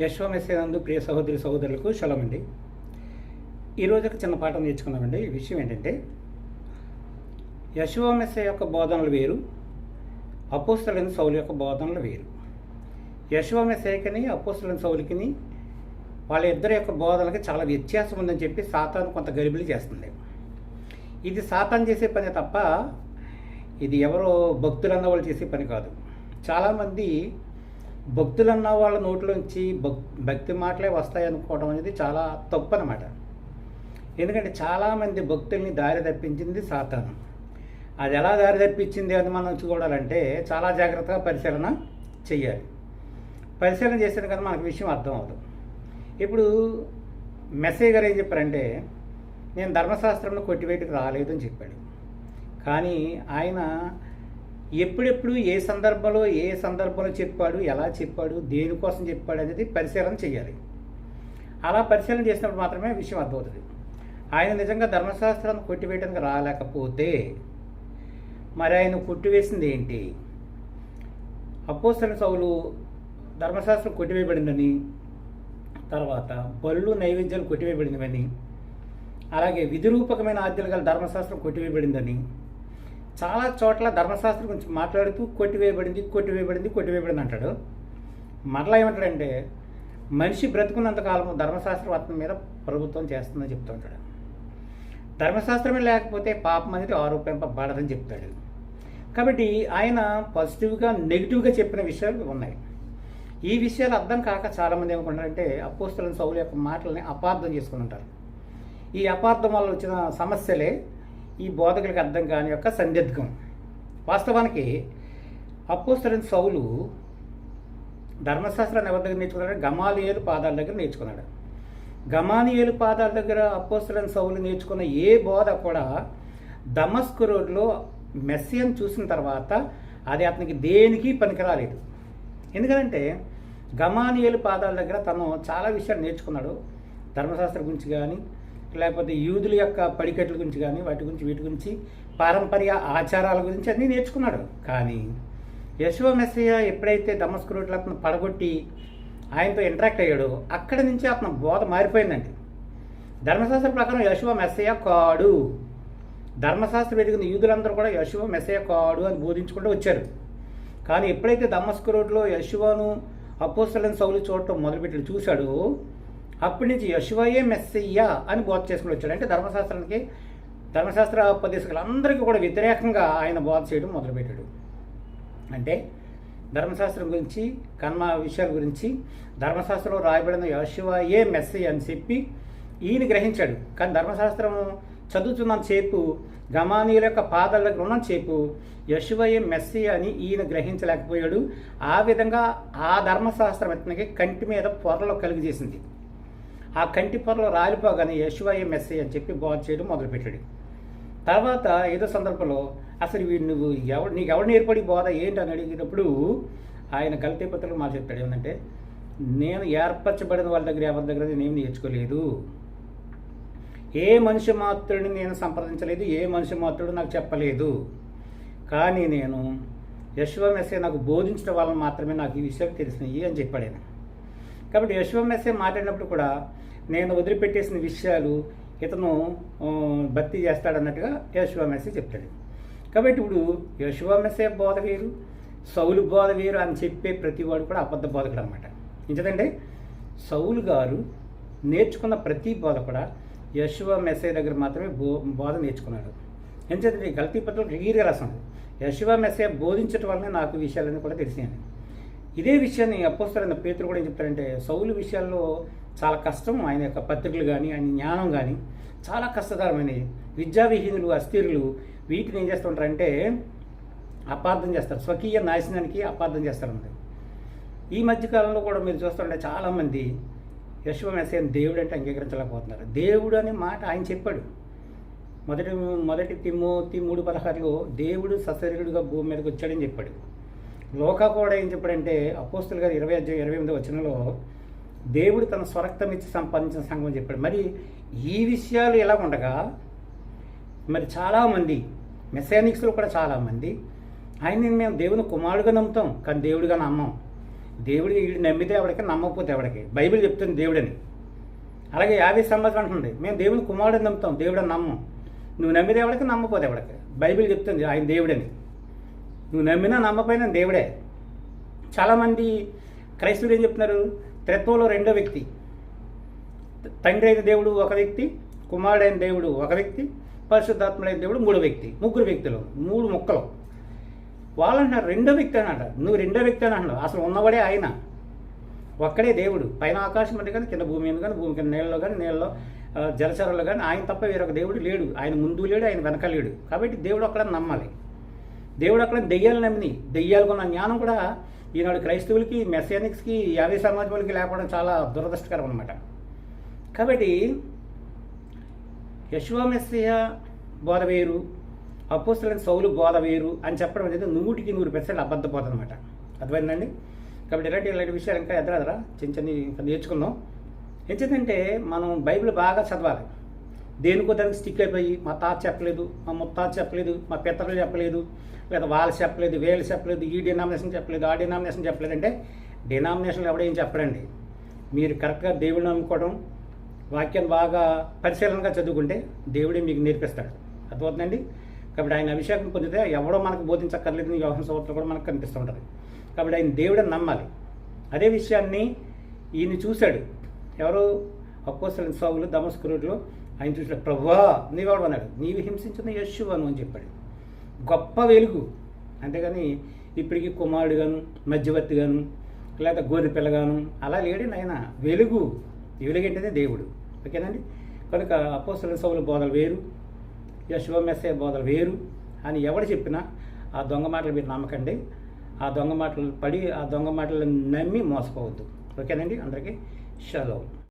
యశ్వమెస్సేనందు ప్రియ సహోదరి సహోదరులకు శలమండి. ఈరోజు ఒక చిన్న పాఠం నేర్చుకున్నామండి ఈ విషయం ఏంటంటే యశ్వమెస్సే యొక్క బోధనలు వేరు అపోస్తలైన సౌలు యొక్క బోధనలు వేరు. యశ్వమెస్సేకని అపోస్తలైన సౌలికిని వాళ్ళ ఇద్దరి యొక్క బోధనలకి చాలా వ్యత్యాసం ఉందని చెప్పి సాతాను కొంత గరిబిలి చేస్తుంది. ఇది సాతాన్ చేసే పని తప్ప ఇది ఎవరో భక్తులన్న వాళ్ళు చేసే పని కాదు. చాలామంది భక్తులన్న వాళ్ళ నోట్లోంచి భక్ భక్తి మాటలే వస్తాయి అనుకోవడం అనేది చాలా తప్పు అనమాట ఎందుకంటే చాలామంది భక్తుల్ని దారి తప్పించింది సాతాను. అది ఎలా దారి తప్పించింది అని మనం చూడాలంటే చాలా జాగ్రత్తగా పరిశీలన చెయ్యాలి. పరిశీలన చేసిన కదా మనకు విషయం అర్థం అవుతుంది ఇప్పుడు మెసేజ్ గారు ఏం చెప్పారంటే నేను ధర్మశాస్త్రంలో కొట్టివేటికి రాలేదు అని చెప్పాడు. కానీ ఆయన ఎప్పుడెప్పుడు ఏ సందర్భంలో ఏ సందర్భంలో చెప్పాడు ఎలా చెప్పాడు దేనికోసం చెప్పాడు అనేది పరిశీలన చేయాలి. అలా పరిశీలన చేసినప్పుడు మాత్రమే విషయం అర్థమవుతుంది. ఆయన నిజంగా ధర్మశాస్త్రాన్ని కొట్టివేయడానికి రాలేకపోతే మరి ఆయన కొట్టివేసింది ఏంటి? అపోస్తల సౌలు ధర్మశాస్త్రం కొట్టివేయబడిందని తర్వాత బళ్ళు నైవేద్యాలు కొట్టివేయబడినవని అలాగే విధిరూపకమైన ఆద్యలు గల ధర్మశాస్త్రం కొట్టివేయబడిందని చాలా చోట్ల ధర్మశాస్త్రం గురించి మాట్లాడుతూ కొట్టివేయబడింది కొట్టివేయబడింది కొట్టివేయబడింది అంటాడు. మరలా ఏమంటాడంటే మనిషి బ్రతుకున్నంత కాలం మీద ప్రభుత్వం చేస్తుందని చెప్తూ ఉంటాడు. ధర్మశాస్త్రమే లేకపోతే పాపం అనేది ఆరోపింపబడదని చెప్తాడు. కాబట్టి ఆయన పాజిటివ్గా నెగిటివ్గా చెప్పిన విషయాలు ఉన్నాయి. ఈ విషయాలు అర్థం కాక చాలామంది ఏమనుకుంటారంటే అపోస్తులను సౌలు యొక్క మాటలని అపార్థం చేసుకుని ఉంటారు. ఈ అపార్థం వల్ల వచ్చిన సమస్యలే ఈ బోధకులకు అర్థం కాని యొక్క సందిగ్ధం. వాస్తవానికి అపోస్తలైన సౌలు ధర్మశాస్త్రాన్ని ఎవరి దగ్గర నేర్చుకున్నాడు? గమాలియేలు పాదాల దగ్గర నేర్చుకున్నాడు. గమానియేలు పాదాల దగ్గర అపోస్తలైన సౌలు నేర్చుకున్న ఏ బోధ కూడా దమస్కు రోడ్లో మెస్సియన్ చూసిన తర్వాత అది అతనికి దేనికి పనికిరాలేదు. ఎందుకంటే గమానియలు పాదాల దగ్గర తను చాలా విషయాలు నేర్చుకున్నాడు. ధర్మశాస్త్రం గురించి కానీ లేకపోతే యూదుల యొక్క పడికట్ల గురించి కానీ వాటి గురించి వీటి గురించి పారంపర్య ఆచారాల గురించి అన్నీ నేర్చుకున్నాడు. కానీ యశవ మెస్సయ్య ఎప్పుడైతే దమస్కు రోడ్లు అతను పడగొట్టి ఆయనతో ఇంటరాక్ట్ అయ్యాడో అక్కడి నుంచి అతను బోధ మారిపోయిందండి. ధర్మశాస్త్ర ప్రకారం యశువ మెస్సయ్య కాడు. ధర్మశాస్త్రం ఎదిగిన యూదులందరూ కూడా యశువ మెస్సయ్య కాడు అని బోధించుకుంటూ వచ్చారు. కానీ ఎప్పుడైతే దమస్కు రోడ్లో యశువను అపోస్తలను సౌలు చూడటం మొదలుపెట్టి చూశాడో అప్పటి నుంచి యశువయే మెస్సయ్య అని బోధ చేసుకుని వచ్చాడు. అంటే ధర్మశాస్త్రానికి ధర్మశాస్త్ర ఉపదేశకులందరికీ కూడా వ్యతిరేకంగా ఆయన బోధ చేయడం మొదలుపెట్టాడు. అంటే ధర్మశాస్త్రం గురించి కర్మ విషయాల గురించి ధర్మశాస్త్రంలో రాయబడిన యశువయే మెస్సయ్య అని చెప్పి ఈయన గ్రహించాడు. కానీ ధర్మశాస్త్రం చదువుతున్నంత సేపు గమానీయుల యొక్క పాదాల దగ్గర ఉన్న సేపు యశువయ్య మెస్సి అని ఈయన గ్రహించలేకపోయాడు. ఆ విధంగా ఆ ధర్మశాస్త్రం ఇతనికి కంటి మీద పొరలో కలిగజేసింది. చేసింది ఆ కంటి పొరలో రాలిపోగానే యశువయ్య మెస్సి అని చెప్పి బోధ చేయడం మొదలుపెట్టాడు. తర్వాత ఏదో సందర్భంలో అసలు వీడు నువ్వు ఎవరు నీకు ఎవడు నేర్పడి బోధ ఏంటి అని అడిగినప్పుడు ఆయన గల్తీ పత్రికలు మా చెప్పాడు. ఏంటంటే నేను ఏర్పరచబడిన వాళ్ళ దగ్గర ఎవరి దగ్గర నేనేం నేర్చుకోలేదు. ఏ మనిషి మాత్రుడిని నేను సంప్రదించలేదు ఏ మనిషి మాత్రుడు నాకు చెప్పలేదు. కానీ నేను యశ్వమెస్సే నాకు బోధించడం వల్ల మాత్రమే నాకు ఈ విషయాలు తెలిసినాయి అని చెప్పాడు ఆయన. కాబట్టి యశ్వమెస్సే మాట్లాడినప్పుడు కూడా నేను వదిలిపెట్టేసిన విషయాలు ఇతను భర్తీ చేస్తాడన్నట్టుగా యశ్వమెస్సే చెప్తాడు. కాబట్టి ఇప్పుడు యశ్వమెస్సే బోధ వేరు సౌలు బోధ వేరు అని చెప్పే ప్రతివాడు కూడా అబద్ధ బోధకుడు అనమాట ఎందుకంటే సౌలు గారు నేర్చుకున్న ప్రతి బోధ కూడా యశువ మెస్సే దగ్గర మాత్రమే బో బోధ నేర్చుకున్నాడు. ఎందుకంటే గల్తీ పత్రం క్లియర్గా రసం యశువ మెస్సే బోధించడం వల్లనే నాకు విషయాలన్నీ కూడా తెలిసాయండి ఇదే విషయాన్ని అపోస్తలైన పేతులు కూడా ఏం చెప్తారంటే సౌలు విషయాల్లో చాలా కష్టం ఆయన యొక్క పత్రికలు కానీ ఆయన జ్ఞానం కానీ చాలా కష్టతరమైనవి. విద్యావిహీనులు అస్థిరులు వీటిని ఏం చేస్తుంటారంటే అపార్థం చేస్తారు. స్వకీయ నాశనానికి అపార్థం చేస్తారు ఈ మధ్యకాలంలో కూడా మీరు చూస్తుంటే చాలామంది యశ్వమెస్సైన దేవుడు అంటే అంగీకరించలేకపోతున్నారు. దేవుడు అనే మాట ఆయన చెప్పాడు. మొదటి మొదటి తిమ్మోతి మూడు పదహారులో దేవుడు సశరీరుడుగా భూమి మీదకి వచ్చాడని చెప్పాడు. లోకా కూడా ఏం చెప్పాడంటే అపోస్తులు గారు ఇరవై అధ్యాయం ఇరవై ఎనిమిది వచనంలో దేవుడు తన స్వరక్తం ఇచ్చి సంపాదించిన సంఘం అని చెప్పాడు. మరి ఈ విషయాలు ఎలా ఉండగా మరి చాలామంది మెసానిక్స్లో కూడా చాలామంది ఆయన మేము దేవుని కుమారుడుగా నమ్ముతాం కానీ దేవుడిగా నమ్మం. దేవుడి వీడు నమ్మితే ఎవడికి నమ్మకపోతే ఎవడికి? బైబిల్ చెప్తుంది దేవుడని. అలాగే యాభై సంవత్సరం అంటుంది మేము దేవుని కుమారుడిని నమ్ముతాం దేవుడని నమ్మం. నువ్వు నమ్మితే ఎవడికి నమ్మపోతే ఎవడికి? బైబిల్ చెప్తుంది ఆయన దేవుడని. నువ్వు నమ్మినా నమ్మపోయినా దేవుడే. చాలామంది క్రైస్తవులు ఏం చెప్తున్నారు? త్రిత్వంలో రెండో వ్యక్తి. తండ్రి అయిన దేవుడు ఒక వ్యక్తి కుమారుడైన దేవుడు ఒక వ్యక్తి పరిశుద్ధాత్ముడైన దేవుడు మూడో వ్యక్తి. ముగ్గురు వ్యక్తులు మూడు ముక్కలు. వాళ్ళు అంటారు రెండో వ్యక్తి అని అంటారు నువ్వు రెండో వ్యక్తి అని అంటున్నావు. అసలు ఉన్నవాడే ఆయన. ఒక్కడే దేవుడు. పైన ఆకాశం అంటే కానీ కింద భూమి మీద కానీ భూమి కింద నీళ్ళలో కానీ నీళ్ళలో జలచరంలో కానీ ఆయన తప్ప వేరొక దేవుడు లేడు. ఆయన ముందు లేడు ఆయన వెనక లేడు. కాబట్టి దేవుడు అక్కడ నమ్మాలి. దేవుడు అక్కడ దెయ్యాలు నమ్మిని దెయ్యాలకు ఉన్న జ్ఞానం కూడా ఈనాడు క్రైస్తవులకి మెసానిక్స్కి యాభై సమాజములకి లేకపోవడం చాలా దురదృష్టకరం అనమాట కాబట్టి యశ్వమెస్సియ బోధ వేరు అపోస్తులైన సౌలు బోధ వేరు అని చెప్పడం అనేది నూటికి నూరు పర్సెంట్ అబద్ధ అనమాట అర్థమైందండి? కాబట్టి ఇలాంటి ఇలాంటి విషయాలు ఇంకా ఎదురదరా చిన్న చిన్న ఇంకా నేర్చుకుందాం. ఎందుకంటే మనం బైబిల్ బాగా చదవాలి. దేనికో దానికి స్టిక్ అయిపోయి మా తాత చెప్పలేదు మా ముత్తాత చెప్పలేదు మా పితరులు చెప్పలేదు లేదా వాళ్ళు చెప్పలేదు వీళ్ళు చెప్పలేదు ఈ డినామినేషన్ చెప్పలేదు ఆ డినామినేషన్ చెప్పలేదు అంటే డినామినేషన్లు ఎవడేం చెప్పడండి. మీరు కరెక్ట్గా దేవుడిని నమ్ముకోవడం వాక్యాన్ని బాగా పరిశీలనగా చదువుకుంటే దేవుడే మీకు నేర్పిస్తాడు. అర్థమవుతుందండి? కాబట్టి ఆయన అభిషేకం పొందితే ఎవడో మనకు బోధించక్కర్లేదు వ్యవహార సోదరులు కూడా మనకు కనిపిస్తూ ఉంటుంది. కాబట్టి ఆయన దేవుడిని నమ్మాలి. అదే విషయాన్ని ఈయన చూశాడు. ఎవరు? అపోసల సాగులు దమస్కురులో ఆయన చూసాడు ప్రభువా నీవాడు అన్నాడు నీవు హింసించిన యశువను అని చెప్పాడు. గొప్ప వెలుగు. అంతేగాని ఇప్పటికీ కుమారుడుగాను మధ్యవర్తిగాను లేదా గోరి పిల్లగాను అలా లేడు నాయన. వెలుగు. వెలుగు ఏంటనే దేవుడు. ఓకేనండి? కనుక అపోసల సౌలు బోధలు వేరు యశువ మెస్సే బోధలు వేరు అని ఎవడు చెప్పినా ఆ దొంగ మాటలు మీరు నమ్మకండి. ఆ దొంగ మాటలు పడి ఆ దొంగ మాటలు నమ్మి మోసపోవద్దు. ఓకేనండి? అందరికీ షలో.